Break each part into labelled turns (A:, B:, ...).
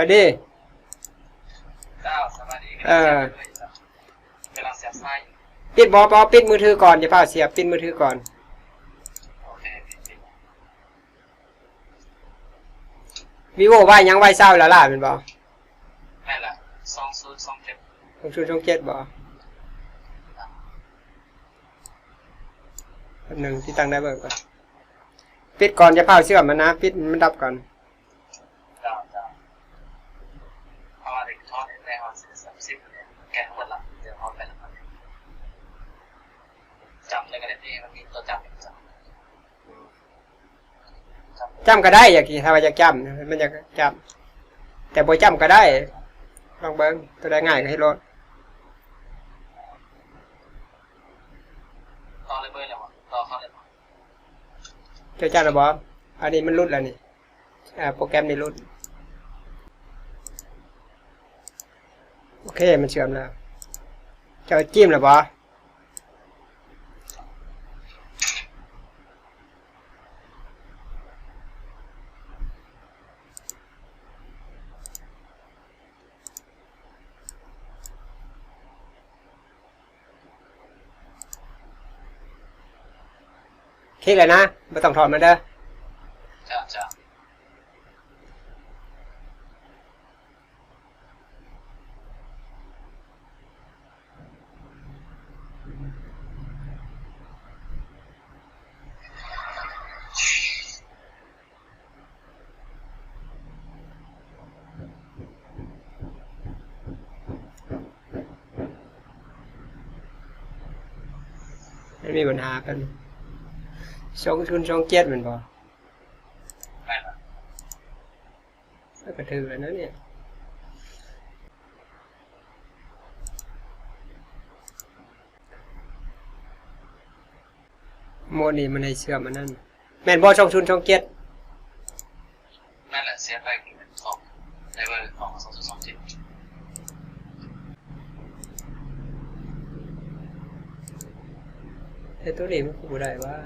A: เอาดิ
B: เจ้าสวัสดี
A: เออ
B: กำลังเสียบไส้อยู่
A: ปิดบอปอปิดมือถือก่อนอย่าเปล่าเสียบปิดมือถือก่อน
B: โอเคปิดปิด
A: วิโวว่ายังไหวเศร้าแล้วล่ะเป็นบอ
B: แม่นละสองศูนย์สองเจ็ด
A: ลงชูช่องเจ็ดบออันหนึ่งที่ตั้งได้เบิกก่อนปิดก่อนจะเผาเชื่อมมันนะปิดมันดับก่อน
B: ดละเดี๋ยวเอาไปละมันจำเลยกันเลยมันมีตัวจำอยู่จำจำ
A: จำก็ได้ อยากกี่ถ้าว่าอยากจำมันอยากจำแต่บ่จำก็ได้ลองเบิ้งตัวได้ง่ายก็ให้รถ
B: ต่อเลยเบอร์เลยวะต่อเขาเลยวะ
A: เจ้าจำนะบออันนี้มันรุดแล้วนี่อ่าโปรแกรมนี้รุด อเคมันเชื่อมแล้วจ้าจิ้มแล้วบอคลิกเลยนะไม่ต้องถอดมันเด้อ
B: จ้าจ้า
A: ไม่มีปัญหากันสองทุนสองเจ็ดเหมือนบ่
B: แม่นละ
A: ถือแล้วนะเนี่ยโมนี่มันให้เชื่อมมันนั่นแม่นบ่ช่องทุนช่องเจ็ด
B: แม่นละเสียไปสองได้เบอร์ของสองศูนย์สองเจ็ด
A: ไอ้ตัวนี้มันกูได้ว่า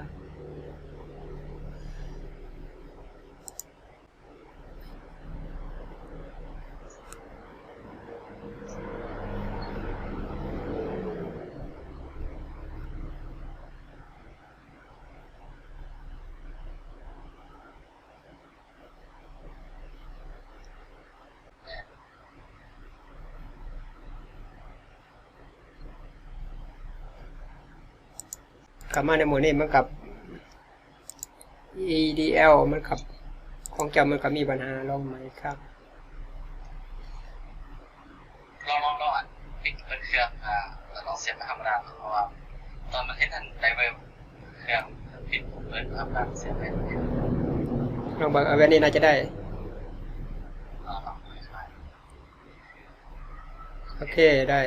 A: กับมาในหมวดนี้มันกับ EDL มันกับของเจ้ามันก็มีปัญหาลองไหมครับ
B: ลองลองลองอะปิดเปิดเครื่องอ่าแล้วลองเสียบไปธรรมดาเพราะว่าตอนมันเห็นทันไดเวอร์เครื่องปิดเปิดธรรมดาเสียบไปเห็น
A: ลองเบิ่งเอาไว้นี่น่าจะได้
B: ลองลองไม่ใช่
A: โอเคได้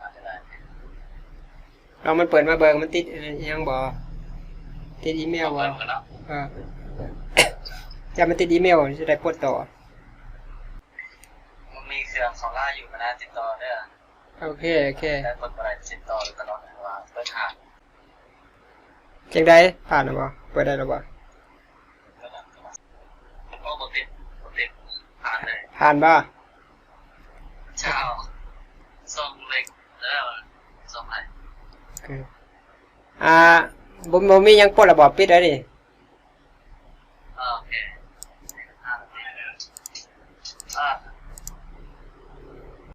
B: อาจจะได้
A: ลองมันเปิดมาเบิ่งมันติดอิหยังบ่ติดอีเมล
B: เปิ
A: บ่
B: ดกันแล้ว
A: เออจะมันติดอีเมลจะได้ปลดต่อ
B: มันมีเครื่องโซล่าอยู่มันน่าติดต่อเด้อ
A: โอเคโอเค
B: ได้กดอะไรติดต่อตลอดเวลาเปิดทาง
A: จังได้ผ่านแล้วบ่เปิดได้แล้วบ่
B: ก็ได้โอ้บติดบติดผ่านเลย
A: ผ่านบ่
B: เช้าส่งเล็กแล้วส่งอะไร
A: โอเคอ่าบ่บ่มีหยังปลดระบอบปิด
B: ได้ดิ